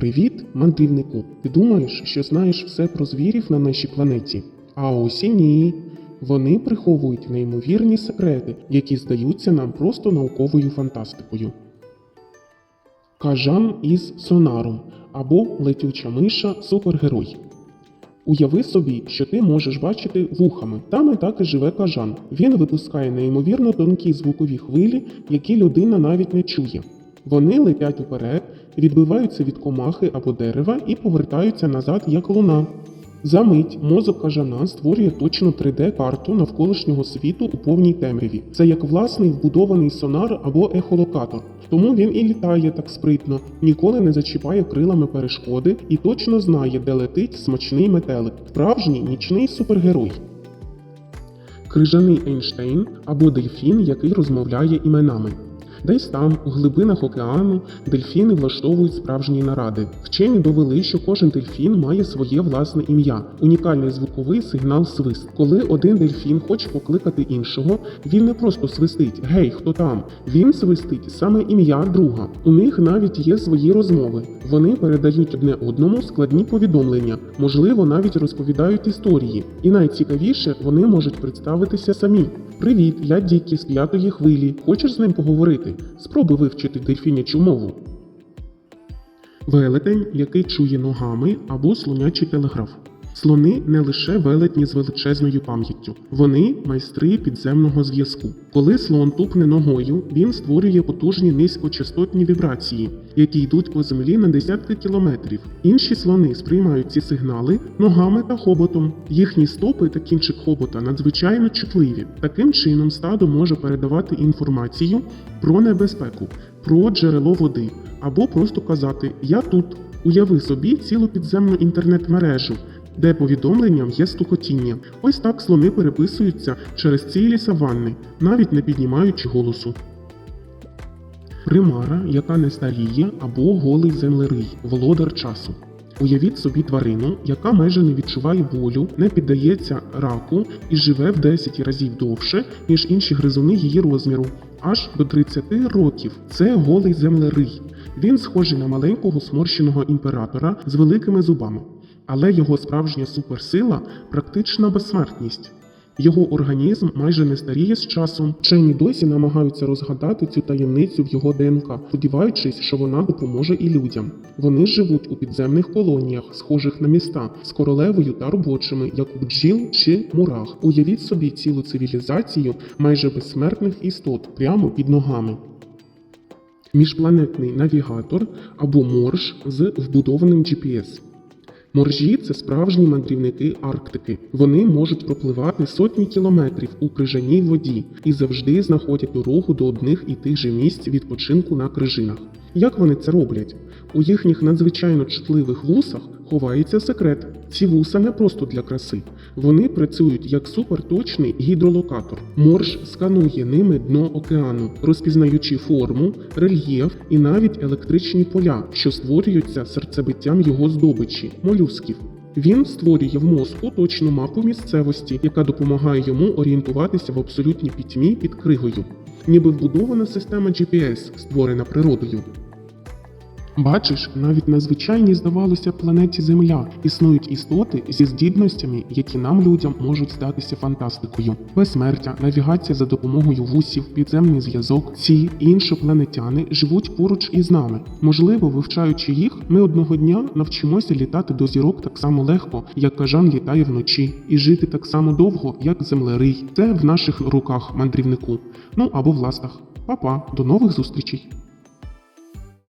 Привіт, мандрівнику! Ти думаєш, що знаєш все про звірів на нашій планеті? А ось і ні. Вони приховують неймовірні секрети, які здаються нам просто науковою фантастикою. Кажан із сонаром або летюча миша супергерой. Уяви собі, що ти можеш бачити вухами. Там і так і живе кажан. Він випускає неймовірно тонкі звукові хвилі, які людина навіть не чує. Вони летять уперед, відбиваються від комахи або дерева і повертаються назад як луна. За мить мозок кажана створює точну 3D-карту навколишнього світу у повній темряві. Це як власний вбудований сонар або ехолокатор. Тому він і літає так спритно, ніколи не зачіпає крилами перешкоди і точно знає, де летить смачний метелик, справжній нічний супергерой. Крижаний Ейнштейн або дельфін, який розмовляє іменами. Десь там, у глибинах океану, дельфіни влаштовують справжні наради. Вчені довели, що кожен дельфін має своє власне ім'я, унікальний звуковий сигнал свист. Коли один дельфін хоче покликати іншого, він не просто свистить Гей, хто там? Він свистить саме ім'я друга. У них навіть є свої розмови. Вони передають одне одному складні повідомлення, можливо, навіть розповідають історії. І найцікавіше, вони можуть представитися самі. Привіт, я Дікі з п'ятої хвилі. Хочеш з ним поговорити? Спробуй вивчити дельфінячу мову. Велетень, який чує ногами або слонячий телеграф. Слони не лише велетні з величезною пам'яттю, вони майстри підземного зв'язку. Коли слон тупне ногою, він створює потужні низькочастотні вібрації, які йдуть по землі на десятки кілометрів. Інші слони сприймають ці сигнали ногами та хоботом. Їхні стопи та кінчик хобота надзвичайно чутливі. Таким чином стадо може передавати інформацію про небезпеку, про джерело води, або просто казати Я тут. Уяви собі цілу підземну інтернет-мережу, де повідомленням є стукотіння. Ось так слони переписуються через цілі саванни, навіть не піднімаючи голосу. Примара, яка не старіє, або голий землерий, володар часу. Уявіть собі тварину, яка майже не відчуває болю, не піддається раку і живе в 10 разів довше, ніж інші гризуни її розміру, аж до 30 років. Це голий землерий. Він схожий на маленького сморщеного імператора з великими зубами, але його справжня суперсила практична безсмертність. Його організм майже не старіє з часом. Вчені досі намагаються розгадати цю таємницю в його ДНК, сподіваючись, що вона допоможе і людям. Вони живуть у підземних колоніях, схожих на міста, з королевою та робочими, як у бджіл чи мурах. Уявіть собі цілу цивілізацію майже безсмертних істот прямо під ногами. Міжпланетний навігатор або морж з вбудованим GPS. Моржі це справжні мандрівники Арктики. Вони можуть пропливати сотні кілометрів у крижаній воді і завжди знаходять дорогу до одних і тих же місць відпочинку на крижинах. Як вони це роблять? У їхніх надзвичайно чутливих вусах ховається секрет. Ці вуса не просто для краси. Вони працюють як суперточний гідролокатор. Морж сканує ними дно океану, розпізнаючи форму, рельєф і навіть електричні поля, що створюються серцебиттям його здобичі молюсків. Він створює в мозку точну мапу місцевості, яка допомагає йому орієнтуватися в абсолютній пітьмі під кригою, ніби вбудована система GPS, створена природою. Бачиш, навіть на звичайній, здавалося, планеті Земля існують істоти зі здібностями, які нам людям можуть здатися фантастикою. Безсмертя, навігація за допомогою вусів, підземний зв'язок. Ці іншопланетяни живуть поруч із нами. Можливо, вивчаючи їх, ми одного дня навчимося літати до зірок так само легко, як кажан літає вночі, і жити так само довго, як землерий. Це в наших руках, мандрівнику. Ну або в ластах. Па-па, до нових зустрічей!